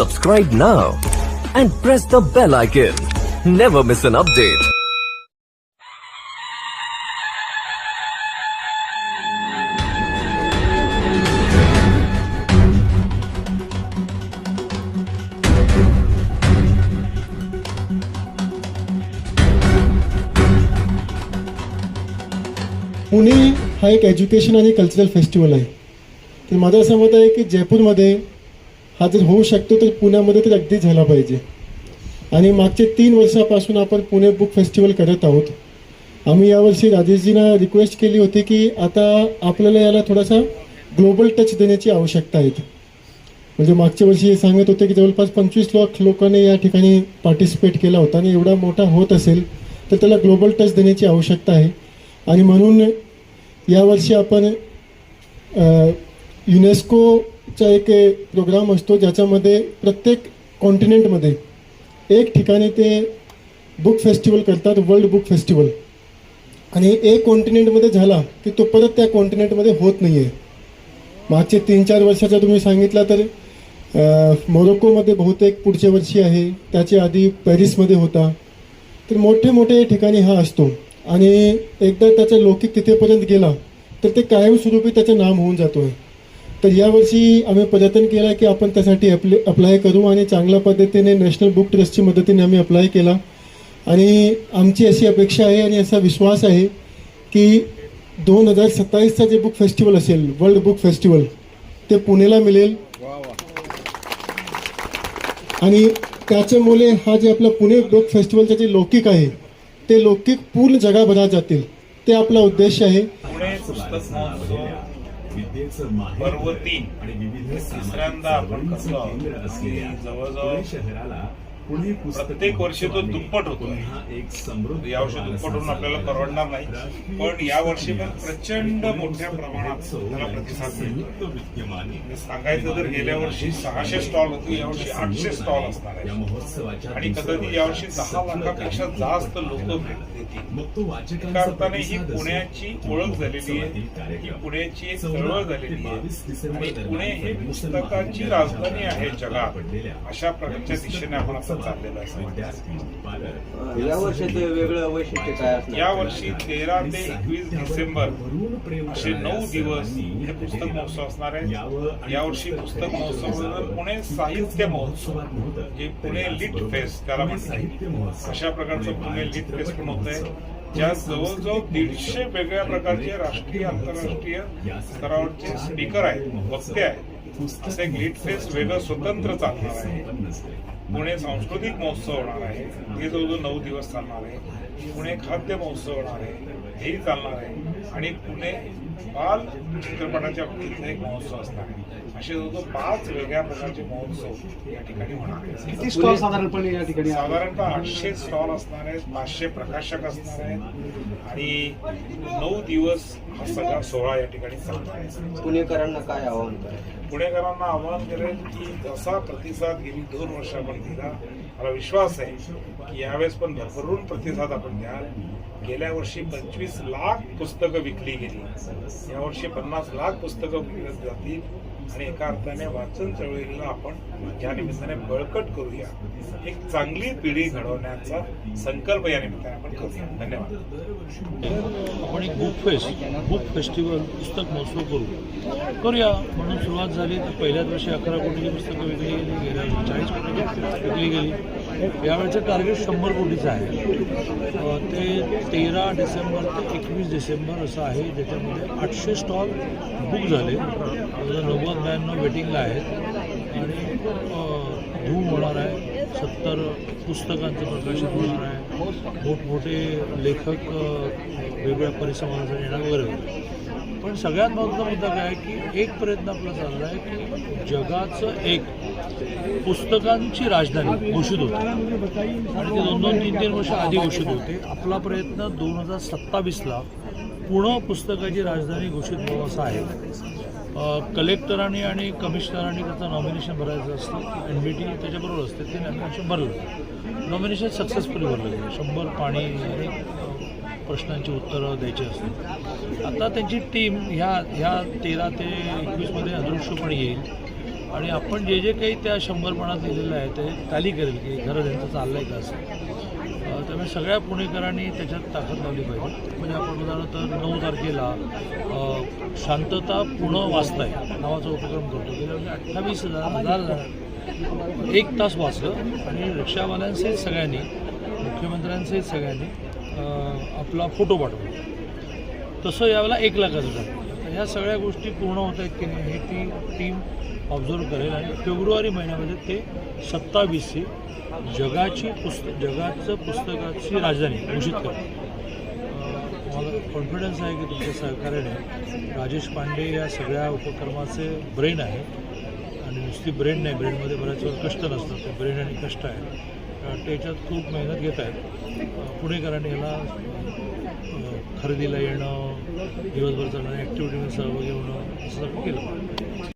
Subscribe now and press the bell icon. Never miss an update. Pune हा एक education आणि cultural festival आहे तर माझं असं मत आहे की जयपूरमध्ये हा जर होऊ शकतो तर पुण्यामध्ये तर अगदीच झाला पाहिजे. आणि मागचे तीन वर्षापासून आपण पुणे बुक फेस्टिवल करत आहोत. आम्ही यावर्षी राजेशजींना रिक्वेस्ट केली होती की आता आपल्याला याला थोडासा ग्लोबल टच देण्याची आवश्यकता आहे. म्हणजे मागच्या वर्षी हे सांगत होते की जवळपास पंचवीस लाख लोकांनी या ठिकाणी पार्टिसिपेट केला होता आणि एवढा मोठा होत असेल तर त्याला ग्लोबल टच देण्याची आवश्यकता आहे. आणि म्हणून यावर्षी आपण युनेस्को चा एक प्रोग्राम असतो ज्याच्यामध्ये प्रत्येक कॉन्टिनेंटमध्ये एक ठिकाणी ते बुक फेस्टिवल करतात वर्ल्ड बुक फेस्टिवल आणि एक कॉन्टिनेंटमध्ये झाला की तो परत त्या कॉन्टिनेंटमध्ये होत नाही आहे मागचे तीन चार वर्षाचा तुम्ही सांगितला तर मोरोक्कोमध्ये बहुतेक पुढच्या वर्षी आहे त्याच्या आधी पॅरिसमध्ये होता. तर मोठे मोठे ठिकाणी हा असतो. आणि एकदा त्याचा लौकिक तिथेपर्यंत गेला तर ते कायमस्वरूपी त्याचं नाम होऊन जातो आहे तर यावर्षी आम्ही प्रयत्न केला की आपण त्यासाठी अप्ले अप्लाय करू आणि चांगल्या पद्धतीने नॅशनल बुक ट्रस्टची मदतीने आम्ही अप्लाय केला. आणि आमची अशी अपेक्षा आहे आणि असा विश्वास आहे की दोन हजार सत्तावीसचा जे बुक फेस्टिवल असेल वर्ल्ड बुक फेस्टिवल ते पुणेला मिळेल. आणि त्याच्यामुळे हा जे आपला पुणे बुक फेस्टिवलचं जे लौकिक आहे ते लौकिक पूर्ण जगाभरात जातील. ते आपला उद्देश आहे. पुणे पुस्तक महोत्सव पर्व तीन तिसऱ्यांदा आपण करतो आणि जवळजवळ प्रत्येक वर्षी तो दुप्पट होतो. यावर्षी दुप्पट होऊन आपल्याला परवडणार नाही. पण यावर्षी पण प्रचंड मोठ्या प्रमाणात त्याला प्रतिसाद मिळतो सांगायचं तर गेल्या वर्षी सहाशे स्टॉल होते यावर्षी आठशे स्टॉल असणार आहे आणि कदाचित यावर्षी दहा लाखापेक्षा जास्त लोक भेट देतील. एका अर्थाने ही पुण्याची ओळख झालेली आहे. ही पुण्याची एक चळवळ झालेली आहे. आणि पुणे हे पुस्तकाची राजधानी आहे जगात. अशा प्रकारच्या दिशेने आपण या वर्षाचं वेगळं वैशिष्ट्य काय असणार? या वर्षी तेरा ते एकवीस डिसेंबर असे नऊ दिवस हे पुस्तक महोत्सव असणार आहे. यावर्षी पुस्तक महोत्सव पुणे साहित्य महोत्सव जे पुणे लिट फेस्ट त्याला म्हणतात. अशा प्रकारचं पुणे लिट फेस्ट पण होत आहे ज्यात जवळजवळ दीडशे वेगळ्या प्रकारचे राष्ट्रीय आंतरराष्ट्रीय स्तरावरचे स्पीकर आहेत वक्ते आहेत. असं एक लिट फेस्ट वेगळं स्वतंत्र चालणार आहे. पुणे सांस्कृतिक महोत्सव होणार आहे. हे जवळजवळ नऊ दिवस चालणार आहे. पुणे खाद्य महोत्सव होणार आहे. हेही चालणार आहे. आणि पुणे बाल चित्रपटाच्या बाबतीतला एक महोत्सव असणार. आहे असे जवळजवळ पाच वेगळ्या प्रकारचे महोत्सव या ठिकाणी होणार आहेत. किती स्टॉल साधारणपणे या ठिकाणी आहे? साधारणतः आठशे स्टॉल असणार आहेत पाचशे प्रकाशक असणार आहेत आणि नऊ दिवस हा सगळा सोहळा या ठिकाणी चालणार आहे. पुणेकरांना काय आवाहन करायचं पुणेकरांना आवाहन करेल की जसा प्रतिसाद गेली दोन वर्ष आपण दिला मला विश्वास आहे की यावेळेस पण भरभरून प्रतिसाद आपण द्याल. गेल्या वर्षी पंचवीस लाख पुस्तकं विकली गेली. यावर्षी पन्नास लाख पुस्तकं विकली जातील. आणि एका अर्थाने वाचन चळवळीला आपण या निमित्ताने बळकट करूया. एक चांगली पिढी घडवण्याचा संकल्प या निमित्ताने आपण करूया. धन्यवाद. आपण एक बुक फेस्ट बुक फेस्टिवल पुस्तक महोत्सव करू. करूया. म्हणून सुरुवात झाली. तर पहिल्याच वर्षी अकरा कोटीची पुस्तकं विकली गेली. गेल्या चाळीस कोटीची विकली गेली. यावेळेचं टार्गेट शंभर कोटीचं आहे ते तेरा डिसेंबर ते एकवीस डिसेंबर असं आहे ज्याच्यामध्ये आठशे स्टॉल बुक झाले. नव्वद ब्याण्णव वेटिंगला आहेत. आणि धूम होणार आहे. सत्तर पुस्तकांचं प्रकाशन होणार आहे. मोठमोठे लेखक वेगवेगळ्या परिसमाजासाठी येणार वगैरे वगैरे. पण सगळ्यात महत्त्वाचा मुद्दा काय आहे की एक प्रयत्न आपला चालला आहे की जगाचं एक पुस्तकांची राजधानी घोषित होती. आणि ते दोन दोन तीन तीन वर्ष आधी घोषित होते. आपला प्रयत्न दोन हजार सत्तावीसला पुणं पुस्तकाची राजधानी घोषित व्हावं असा आहे. कलेक्टरांनी आणि कमिशनरांनी त्याचं नॉमिनेशन भरायचं असतं. एन बी टी त्याच्याबरोबर असते. ते नॉमिनेशन भरलं नॉमिनेशन सक्सेसफुली भरलं गेलं. शंभर पाणी प्रश्नांची उत्तरं द्यायची असतात आता त्यांची टीम ह्या ह्या तेरा ते एकवीसमध्ये अदृश्यपणे येईल. आणि आपण जे जे काही त्या शंभर दिलेलं लिहिलेलं आहे ते ताली करेल की खरं त्यांचं चाललं आहे का असं. त्यामुळे सगळ्या पुणेकरांनी त्याच्यात ताकद लावली पाहिजे. म्हणजे आपण उदाहरणार्थ नऊ तारखेला शांतता पुणं वाचताय नावाचा उपक्रम करतो. गेल्या म्हणजे अठ्ठावीस हजार हजार एक तास वाचलं आणि रिक्षावाल्यांसहित सगळ्यांनी मुख्यमंत्र्यांसहित सगळ्यांनी आपला फोटो पाठवला. तसं यावेळेला एक लाखाचं झालं. ह्या सगळ्या गोष्टी पूर्ण होत आहेत की नाही हे ती टीम ऑब्झर्व करेल आणि फेब्रुवारी महिन्यामध्ये ते सत्तावीसची जगाची पुस्तक जगाचं पुस्तकाची राजधानी घोषित करेल. मला कॉन्फिडन्स आहे की तुमच्या सहकार्याने राजेश पांडे या सगळ्या उपक्रमाचे ब्रेन आहे. आणि नुसती ब्रेन नाही ब्रेनमध्ये बऱ्याच वेळा कष्ट नसतात ते ब्रेन आणि कष्ट आहे. त्याच्यात खूप मेहनत घेत आहेत. पुणेकरांनी याला खरेदीला येणं दिवसभर चालणं ॲक्टिव्हिटीमध्ये सहभागी होणं असं सगळं केलं.